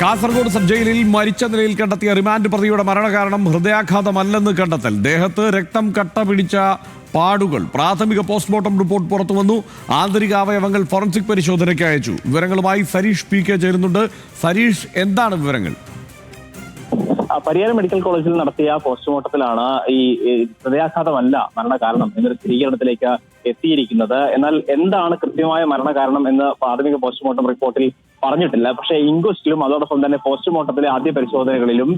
Kasaragod sub ജയിലിൽ മരിച്ച നിലയിൽ കണ്ടെത്തിയ റിമാൻഡ് പ്രതിയുടെ മരണകാരണം ഹൃദയാഘാതമല്ലെന്ന് കണ്ടെത്തൽ. ദേഹത്ത് രക്തം കട്ട പിടിച്ച പാടുകൾ. പ്രാഥമിക പോസ്റ്റ്മോർട്ടം റിപ്പോർട്ട് പുറത്തു വന്നു ആന്തരിക അവയവങ്ങൾ ഫോറൻസിക് പരിശോധനയ്ക്ക് അയച്ചു. വിവരങ്ങളുമായി സരീഷ് പി കെ ചേരുന്നുണ്ട്. സരീഷ് എന്താണ് വിവരങ്ങൾ? പരിയാരം മെഡിക്കൽ കോളേജിൽ നടത്തിയ പോസ്റ്റ്മോർട്ടത്തിലാണ് ഈ ഹൃദയാഘാതമല്ല മരണകാരണം എന്നൊരു സ്ഥിരീകരണത്തിലേക്ക് എത്തിയിരിക്കുന്നത്. എന്നാൽ എന്താണ് കൃത്യമായ മരണകാരണം എന്ന് പ്രാഥമിക പോസ്റ്റ്മോർട്ടം റിപ്പോർട്ടിൽ പറഞ്ഞിട്ടില്ല. പക്ഷേ ഇൻക്വസ്റ്റിലും അതോടൊപ്പം തന്നെ പോസ്റ്റ്മോർട്ടത്തിലെ ആദ്യ പരിശോധനകളിലും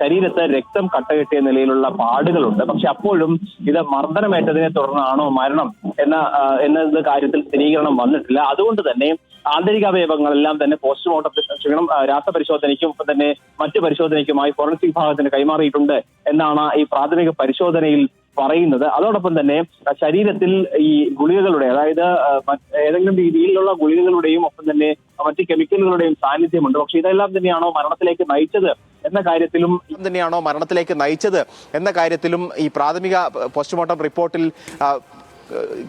ശരീരത്ത് രക്തം കട്ടകെട്ടിയ നിലയിലുള്ള പാടുകളുണ്ട്. പക്ഷെ അപ്പോഴും ഇത് മർദ്ദനമേറ്റതിനെ തുടർന്നാണോ മരണം എന്ന എന്ന കാര്യത്തിൽ സ്ഥിരീകരണം വന്നിട്ടില്ല. അതുകൊണ്ട് തന്നെ ആന്തരിക അവയവങ്ങളെല്ലാം തന്നെ പോസ്റ്റ്മോർട്ടത്തിൽ ക്ഷീണം രാസപരിശോധനയ്ക്കും തന്നെ മറ്റു പരിശോധനയ്ക്കുമായി ഫോറൻസിക് വിഭാഗത്തിന് കൈമാറിയിട്ടുണ്ട് എന്നാണ് ഈ പ്രാഥമിക പരിശോധനയിൽ പറയുന്നത്. അതോടൊപ്പം തന്നെ ശരീരത്തിൽ ഈ ഗുളികകളുടെ അതായത് ഏതെങ്കിലും രീതിയിലുള്ള ഗുളികകളുടെയും ഒപ്പം തന്നെ മറ്റ് കെമിക്കലുകളുടെയും സാന്നിധ്യമുണ്ട്. പക്ഷെ ഇതെല്ലാം തന്നെയാണോ മരണത്തിലേക്ക് നയിച്ചത് എന്ന കാര്യത്തിലും തന്നെയാണോ മരണത്തിലേക്ക് നയിച്ചത് എന്ന കാര്യത്തിലും ഈ പ്രാഥമിക പോസ്റ്റ്മോർട്ടം റിപ്പോർട്ടിൽ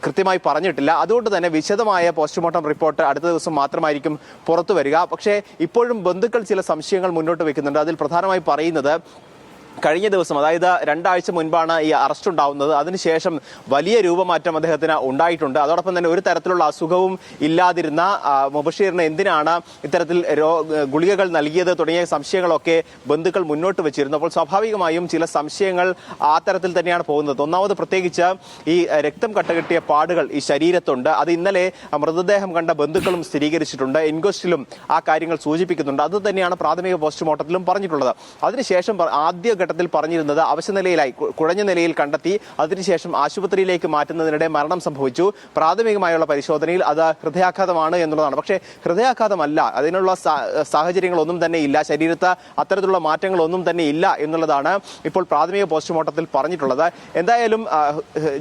കൃത്യമായി പറഞ്ഞിട്ടില്ല. അതുകൊണ്ട് തന്നെ വിശദമായ പോസ്റ്റ്മോർട്ടം റിപ്പോർട്ട് അടുത്ത ദിവസം മാത്രമായിരിക്കും പുറത്തു വരിക. പക്ഷേ ഇപ്പോഴും ബന്ധുക്കൾ ചില സംശയങ്ങൾ മുന്നോട്ട് വെക്കുന്നുണ്ട്. അതിൽ പ്രധാനമായി പറയുന്നത് കഴിഞ്ഞ ദിവസം അതായത് രണ്ടാഴ്ച മുൻപാണ് ഈ അറസ്റ്റ് ഉണ്ടാവുന്നത്. അതിനുശേഷം വലിയ രൂപമാറ്റം അദ്ദേഹത്തിന് ഉണ്ടായിട്ടുണ്ട്. അതോടൊപ്പം തന്നെ ഒരു തരത്തിലുള്ള അസുഖവും ഇല്ലാതിരുന്ന മുബഷീറിന് എന്തിനാണ് ഇത്തരത്തിൽ ഗുളികകൾ നൽകിയത് തുടങ്ങിയ സംശയങ്ങളൊക്കെ ബന്ധുക്കൾ മുന്നോട്ട് വെച്ചിരുന്നു. അപ്പോൾ സ്വാഭാവികമായും ചില സംശയങ്ങൾ ആ തരത്തിൽ തന്നെയാണ് പോകുന്നത്. ഒന്നാമത് പ്രത്യേകിച്ച് ഈ രക്തം കട്ടകെട്ടിയ പാടുകൾ ഈ ശരീരത്തുണ്ട്. അത് ഇന്നലെ മൃതദേഹം കണ്ട ബന്ധുക്കളും സ്ഥിരീകരിച്ചിട്ടുണ്ട്. ഇൻക്വസ്റ്റിലും ആ കാര്യങ്ങൾ സൂചിപ്പിക്കുന്നുണ്ട്. അത് തന്നെയാണ് പ്രാഥമിക പോസ്റ്റ്മോർട്ടത്തിലും പറഞ്ഞിട്ടുള്ളത്. അതിനുശേഷം ആദ്യ ഘട്ടത്തിൽ പറഞ്ഞിരുന്നത് അവശനിലയിലായി നിലയിലായി കുഴഞ്ഞ നിലയിൽ കണ്ടെത്തി അതിനുശേഷം ആശുപത്രിയിലേക്ക് മാറ്റുന്നതിനിടെ മരണം സംഭവിച്ചു. പ്രാഥമികമായുള്ള പരിശോധനയിൽ അത് ഹൃദയാഘാതമാണ് എന്നുള്ളതാണ്. പക്ഷേ ഹൃദയാഘാതമല്ല. അതിനുള്ള സാഹചര്യങ്ങളൊന്നും തന്നെ ഇല്ല. ശരീരത്ത് അത്തരത്തിലുള്ള മാറ്റങ്ങളൊന്നും തന്നെ ഇല്ല എന്നുള്ളതാണ് ഇപ്പോൾ പ്രാഥമിക പോസ്റ്റ്മോർട്ടത്തിൽ പറഞ്ഞിട്ടുള്ളത്. എന്തായാലും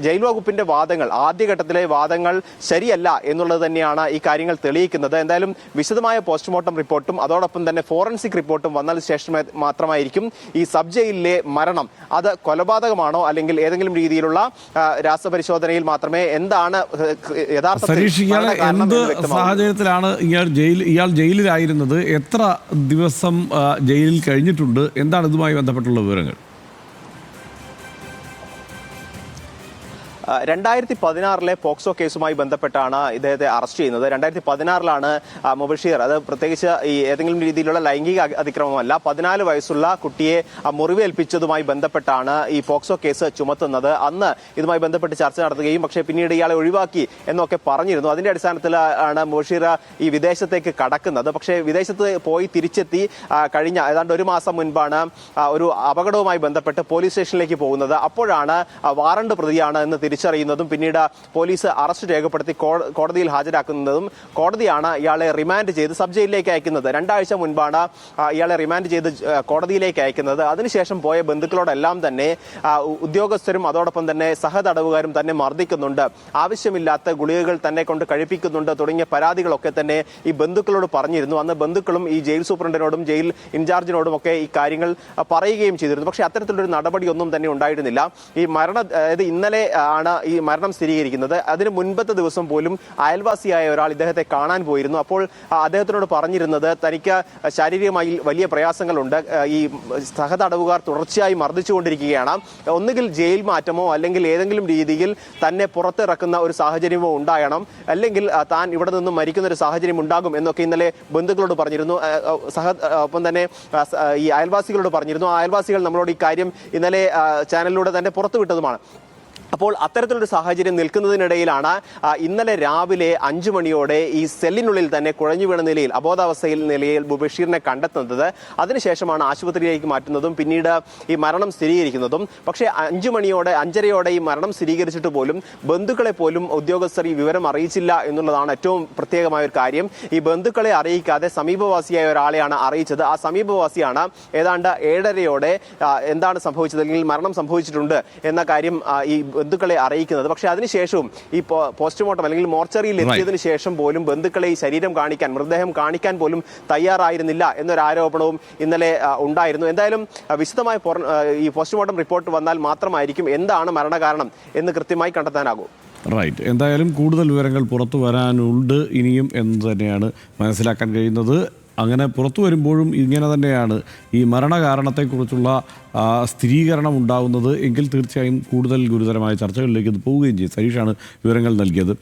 ജയിൽ വകുപ്പിന്റെ വാദങ്ങൾ ആദ്യഘട്ടത്തിലെ വാദങ്ങൾ ശരിയല്ല എന്നുള്ളത് തന്നെയാണ് ഈ കാര്യങ്ങൾ തെളിയിക്കുന്നത്. എന്തായാലും വിശദമായ പോസ്റ്റ്മോർട്ടം റിപ്പോർട്ടും അതോടൊപ്പം തന്നെ ഫോറൻസിക് റിപ്പോർട്ടും വന്നതിന് ശേഷം മാത്രമായിരിക്കും ഈ സബ് ജയിലിലെ മരണം അത് കൊലപാതകമാണോ അല്ലെങ്കിൽ ഏതെങ്കിലും രീതിയിലുള്ള രാസപരിശോധനയിൽ മാത്രമേ എന്താണ് എന്ത് സാഹചര്യത്തിലാണ് ഇയാൾ ജയിൽ ഇയാൾ ജയിലിലായിരുന്നത്? എത്ര ദിവസം ജയിലിൽ കഴിഞ്ഞിട്ടുണ്ട്? എന്താണ് ഇതുമായി ബന്ധപ്പെട്ടുള്ള വിവരങ്ങൾ? രണ്ടായിരത്തി പതിനാറിലെ പോക്സോ കേസുമായി ബന്ധപ്പെട്ടാണ് ഇദ്ദേഹത്തെ അറസ്റ്റ് ചെയ്യുന്നത്. രണ്ടായിരത്തി പതിനാറിലാണ് മുബഷീർ. അത് പ്രത്യേകിച്ച് ഈ ഏതെങ്കിലും രീതിയിലുള്ള ലൈംഗിക അതിക്രമമല്ല. പതിനാല് വയസ്സുള്ള കുട്ടിയെ മുറിവേൽപ്പിച്ചതുമായി ബന്ധപ്പെട്ടാണ് ഈ പോക്സോ കേസ് ചുമത്തുന്നത്. അന്ന് ഇതുമായി ബന്ധപ്പെട്ട് ചർച്ച നടത്തുകയും പക്ഷേ പിന്നീട് ഇയാളെ ഒഴിവാക്കി എന്നൊക്കെ പറഞ്ഞിരുന്നു. അതിന്റെ അടിസ്ഥാനത്തിൽ ആണ് മുബഷീർ ഈ വിദേശത്തേക്ക് കടക്കുന്നത്. പക്ഷേ വിദേശത്ത് പോയി തിരിച്ചെത്തി കഴിഞ്ഞ ഏതാണ്ട് ഒരു മാസം മുൻപാണ് ഒരു അപകടവുമായി ബന്ധപ്പെട്ട് പോലീസ് സ്റ്റേഷനിലേക്ക് പോകുന്നത്. അപ്പോഴാണ് വാറണ്ട് പ്രതിയാണ് എന്ന് തിരിച്ചറിയുന്നതും പിന്നീട് പോലീസ് അറസ്റ്റ് രേഖപ്പെടുത്തി കോടതിയിൽ ഹാജരാക്കുന്നതും കോടതിയാണ് ഇയാളെ റിമാൻഡ് ചെയ്ത് സബ് ജയിലിലേക്ക് അയക്കുന്നത്. രണ്ടാഴ്ച മുൻപാണ് ഇയാളെ റിമാൻഡ് ചെയ്ത് കോടതിയിലേക്ക് അയക്കുന്നത്. അതിനുശേഷം പോയ ബന്ധുക്കളോടെല്ലാം തന്നെ ഉദ്യോഗസ്ഥരും അതോടൊപ്പം തന്നെ സഹതടവുകാരും തന്നെ മർദ്ദിക്കുന്നുണ്ട്. ആവശ്യമില്ലാത്ത ഗുളികകൾ തന്നെ കൊണ്ട് കഴിപ്പിക്കുന്നുണ്ട് തുടങ്ങിയ പരാതികളൊക്കെ തന്നെ ഈ ബന്ധുക്കളോട് പറഞ്ഞിരുന്നു. അന്ന് ബന്ധുക്കളും ഈ ജയിൽ സൂപ്രണ്ടിനോടും ജയിൽ ഇൻചാർജിനോടും ഒക്കെ ഈ കാര്യങ്ങൾ പറയുകയും ചെയ്തിരുന്നു. പക്ഷേ അത്തരത്തിലൊരു നടപടിയൊന്നും തന്നെ ഉണ്ടായിരുന്നില്ല. ഈ മരണ അതായത് ഇന്നലെ ആണ് ഈ മരണം സ്ഥിരീകരിക്കുന്നത്. അതിന് മുൻപത്തെ ദിവസം പോലും അയൽവാസിയായ ഒരാൾ ഇദ്ദേഹത്തെ കാണാൻ പോയിരുന്നു. അപ്പോൾ അദ്ദേഹത്തിനോട് പറഞ്ഞിരുന്നത് തനിക്ക് ശാരീരികമായി വലിയ പ്രയാസങ്ങളുണ്ട്. ഈ സഹതടവുകാർ തുടർച്ചയായി മർദ്ദിച്ചുകൊണ്ടിരിക്കുകയാണ്. ഒന്നുകിൽ ജയിൽ മാറ്റമോ അല്ലെങ്കിൽ ഏതെങ്കിലും രീതിയിൽ തന്നെ പുറത്തിറക്കുന്ന ഒരു സാഹചര്യമോ ഉണ്ടാകണം. അല്ലെങ്കിൽ താൻ ഇവിടെ നിന്നും മരിക്കുന്ന ഒരു സാഹചര്യം ഉണ്ടാകും എന്നൊക്കെ ഇന്നലെ ബന്ധുക്കളോട് പറഞ്ഞിരുന്നു. സഹ ഒപ്പം തന്നെ ഈ അയൽവാസികളോട് പറഞ്ഞിരുന്നു. അയൽവാസികൾ നമ്മളോട് ഈ കാര്യം ഇന്നലെ ചാനലിലൂടെ തന്നെ പുറത്തുവിട്ടതുമാണ്. അപ്പോൾ അത്തരത്തിലൊരു സാഹചര്യം നിൽക്കുന്നതിനിടയിലാണ് ഇന്നലെ രാവിലെ അഞ്ചു മണിയോടെ ഈ സെല്ലിനുള്ളിൽ തന്നെ കുഴഞ്ഞു വീണ നിലയിൽ അബോധാവസ്ഥയിൽ നിലയിൽ ബുബഷീറിനെ കണ്ടെത്തുന്നത് അതിനുശേഷമാണ് ആശുപത്രിയിലേക്ക് മാറ്റുന്നതും പിന്നീട് ഈ മരണം സ്ഥിരീകരിക്കുന്നതും. പക്ഷേ അഞ്ചു മണിയോടെ അഞ്ചരയോടെ ഈ മരണം സ്ഥിരീകരിച്ചിട്ട് പോലും ബന്ധുക്കളെ പോലും ഉദ്യോഗസ്ഥർ ഈ വിവരം അറിയിച്ചില്ല എന്നുള്ളതാണ് ഏറ്റവും പ്രത്യേകമായ ഒരു കാര്യം. ഈ ബന്ധുക്കളെ അറിയിക്കാതെ സമീപവാസിയായ ഒരാളെയാണ് അറിയിച്ചത്. ആ സമീപവാസിയാണ് ഏതാണ്ട് ഏഴരയോടെ എന്താണ് സംഭവിച്ചത് അല്ലെങ്കിൽ മരണം സംഭവിച്ചിട്ടുണ്ട് എന്ന കാര്യം ഈ ബന്ധുക്കളെ അറിയിക്കുന്നത്. പക്ഷെ അതിനുശേഷവും ഈ പോസ്റ്റ്മോർട്ടം അല്ലെങ്കിൽ മോർച്ചറിയിൽ എത്തിയതിനു ശേഷം പോലും ബന്ധുക്കളെ ഈ ശരീരം കാണിക്കാൻ മൃതദേഹം കാണിക്കാൻ പോലും തയ്യാറായിരുന്നില്ല എന്നൊരു ആരോപണവും ഇന്നലെ ഉണ്ടായിരുന്നു. എന്തായാലും വിശദമായ ഈ പോസ്റ്റ്മോർട്ടം റിപ്പോർട്ട് വന്നാൽ മാത്രമായിരിക്കും എന്താണ് മരണകാരണം എന്ന് കൃത്യമായി കണ്ടെത്താനാകൂ. റൈറ്റ് എന്തായാലും കൂടുതൽ വിവരങ്ങൾ പുറത്തു വരാനുണ്ട് ഇനിയും എന്ന് തന്നെയാണ് മനസ്സിലാക്കാൻ കഴിയുന്നത്. അങ്ങനെ പുറത്തു വരുമ്പോഴും ഇങ്ങനെ തന്നെയാണ് ഈ മരണകാരണത്തെക്കുറിച്ചുള്ള സ്ഥിരീകരണം ഉണ്ടാകുന്നത് എങ്കിൽ തീർച്ചയായും കൂടുതൽ ഗുരുതരമായ ചർച്ചകളിലേക്ക് ഇത് പോവുകയും ചെയ്യും. സരീഷാണ് വിവരങ്ങൾ നൽകിയത്.